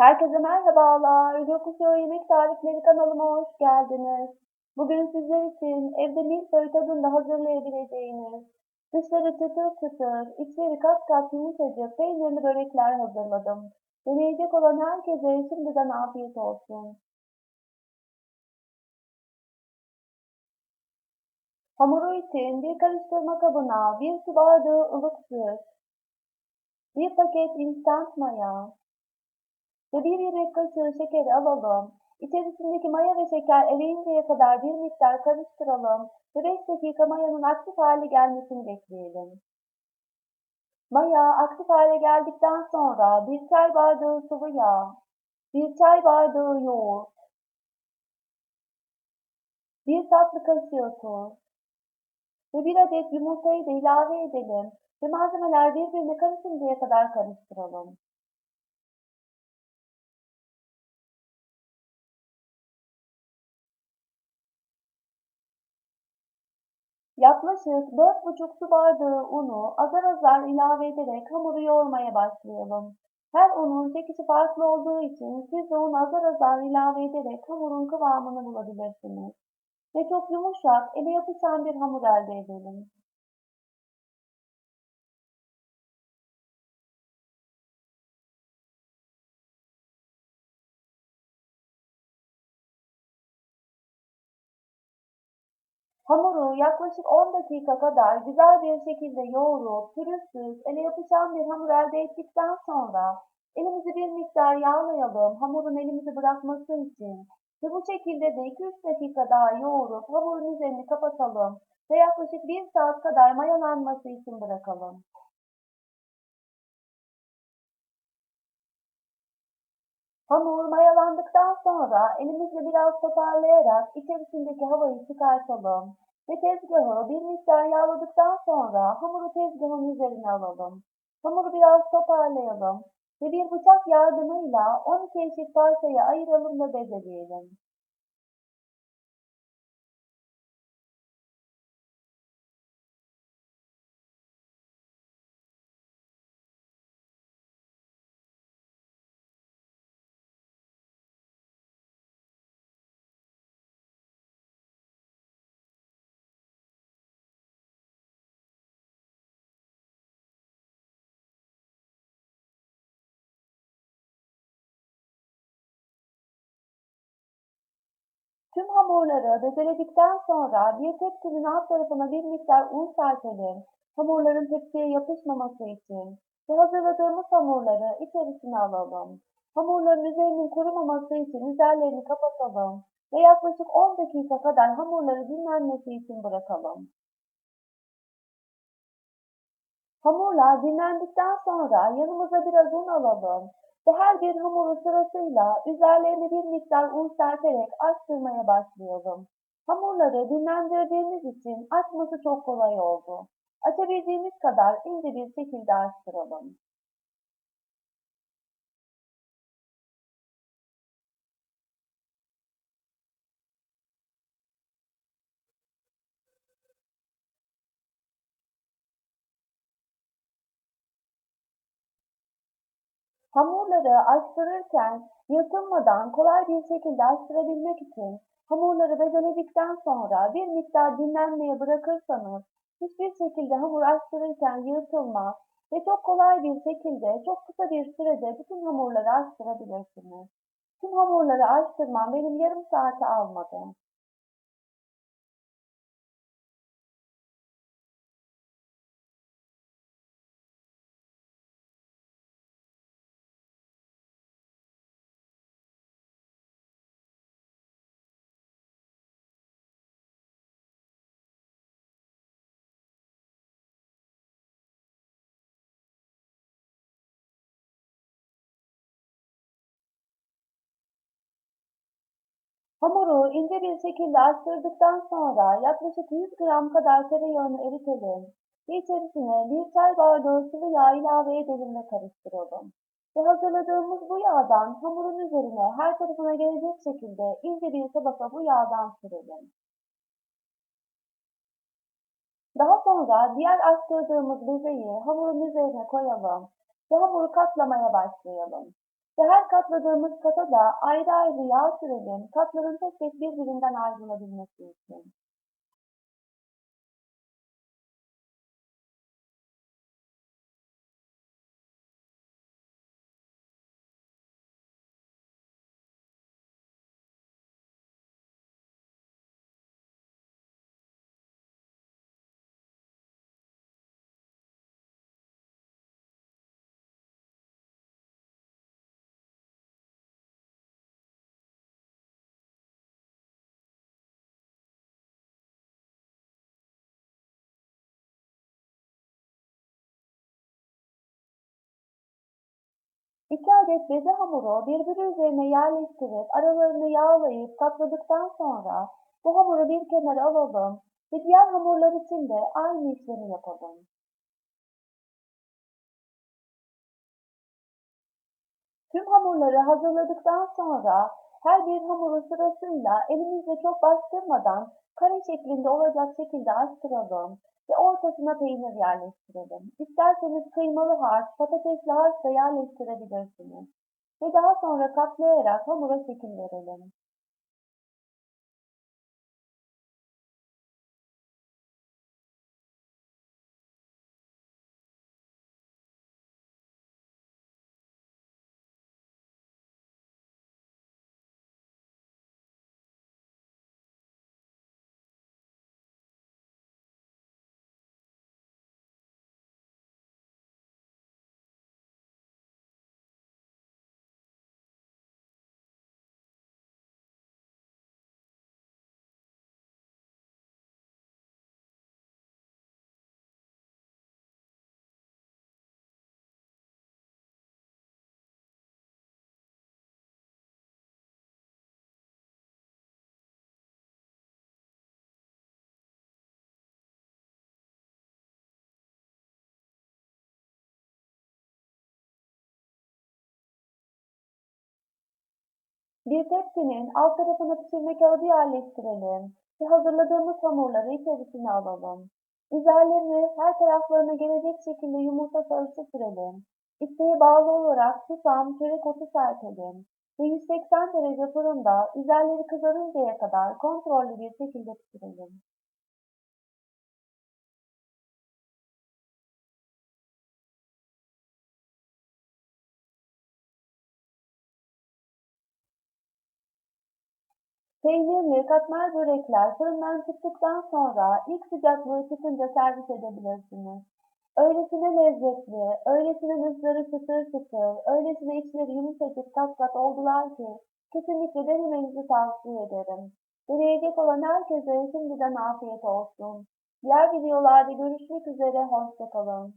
Herkese merhabalar. Gökkuşağı Yemek Tarifleri kanalıma hoş geldiniz. Bugün sizler için evde milföy tadında hazırlayabileceğiniz, dışları çıtır çıtır, içleri kat kat yumuşacık peynirli börekler hazırladım. Deneyecek olan herkese şimdiden afiyet olsun. Hamuru için bir karıştırma kabına bir su bardağı ılık süt, bir paket instant maya, ve bir kaşığı şekeri alalım. İçerisindeki maya ve şeker eriyinceye kadar bir miktar karıştıralım ve 5 dakika mayanın aktif hale gelmesini bekleyelim. Maya aktif hale geldikten sonra bir çay bardağı sıvı yağ, bir çay bardağı yoğurt, bir tatlı kaşığı tuz ve bir adet yumurtayı da ilave edelim ve malzemeler birbirine karışıncaya kadar karıştıralım. Yaklaşık 4,5 su bardağı unu azar azar ilave ederek hamuru yoğurmaya başlayalım. Her unun çekişi farklı olduğu için siz de unu azar azar ilave ederek hamurun kıvamını bulabilirsiniz. Ve çok yumuşak, ele yapışan bir hamur elde edelim. Hamuru yaklaşık 10 dakika kadar güzel bir şekilde yoğurup pürüzsüz, ele yapışan bir hamur elde ettikten sonra elimizi bir miktar yağlayalım hamurun elimizi bırakması için ve bu şekilde de 2-3 dakika daha yoğurup hamurun üzerini kapatalım ve yaklaşık 1 saat kadar mayalanması için bırakalım. Hamur mayalandıktan sonra elimizle biraz toparlayarak içerisindeki havayı çıkartalım ve tezgahı bir miktar yağladıktan sonra hamuru tezgahın üzerine alalım. Hamuru biraz toparlayalım ve bir bıçak yardımıyla 12 eşit parçaya ayıralım ve bezeleyelim. Tüm hamurları bezeledikten sonra bir tepsinin alt tarafına bir miktar un serpelim. Hamurların tepsiye yapışmaması için ve hazırladığımız hamurları içerisine alalım. Hamurların üzerinin kurumaması için üzerlerini kapatalım ve yaklaşık 10 dakika kadar hamurları dinlenmesi için bırakalım. Hamurlar dinlendikten sonra yanımıza biraz un alalım ve her bir hamuru sırasıyla üzerlerine bir miktar un serperek açtırmaya başlayalım. Hamurları dinlendirdiğimiz için açması çok kolay oldu. Açabildiğimiz kadar ince bir şekilde açtıralım. Hamurları açtırırken yırtılmadan kolay bir şekilde açtırabilmek için hamurları bezeledikten sonra bir miktar dinlenmeye bırakırsanız hiçbir şekilde hamur açtırırken yırtılmaz ve çok kolay bir şekilde çok kısa bir sürede bütün hamurları açtırabilirsiniz. Tüm hamurları açtırmam benim yarım saati almadı. Hamuru ince bir şekilde açtırdıktan sonra yaklaşık 100 gram kadar tereyağını eritelim ve içerisine bir çay bardağı sıvı yağ ilave edelim ve karıştıralım. Ve hazırladığımız bu yağdan hamurun üzerine her tarafına gelecek şekilde ince bir tabaka bu yağdan sürelim. Daha sonra diğer açtırdığımız bezeyi hamurun üzerine koyalım ve hamuru katlamaya başlayalım. Ve her katladığımız kata da ayrı ayrı yağ sürelim, katların tek tek birbirinden ayrılabilmesi için. İki adet beze hamuru birbiri üzerine yerleştirip aralarını yağlayıp katladıktan sonra bu hamuru bir kenara alalım ve diğer hamurlar için de aynı işlemi yapalım. Tüm hamurları hazırladıktan sonra her bir hamuru sırasıyla elimizle çok bastırmadan kare şeklinde olacak şekilde açtıralım ve ortasına peynir yerleştirelim. İsterseniz kıymalı harç, patatesli harç da yerleştirebilirsiniz. Ve daha sonra katlayarak hamura şekil verelim. Bir tepsinin alt tarafına pişirme kağıdı yerleştirelim ve hazırladığımız hamurları içerisine alalım. Üzerlerini her taraflarına gelecek şekilde yumurta sarısı sürelim. İsteğe bağlı olarak susam, çörek serpelim ve 180 derece fırında üzerleri kızarıncaya kadar kontrollü bir şekilde pişirelim. Peynirli katmer börekler fırından çıktıktan sonra ilk sıcaklığı çıkınca servis edebilirsiniz. Öylesine lezzetli, öylesine ızları çıtır çıtır, öylesine içleri yumuşacık kat kat oldular ki kesinlikle denemenizi tavsiye ederim. Deneyecek olan herkese şimdiden afiyet olsun. Diğer videolarda görüşmek üzere, hoşçakalın.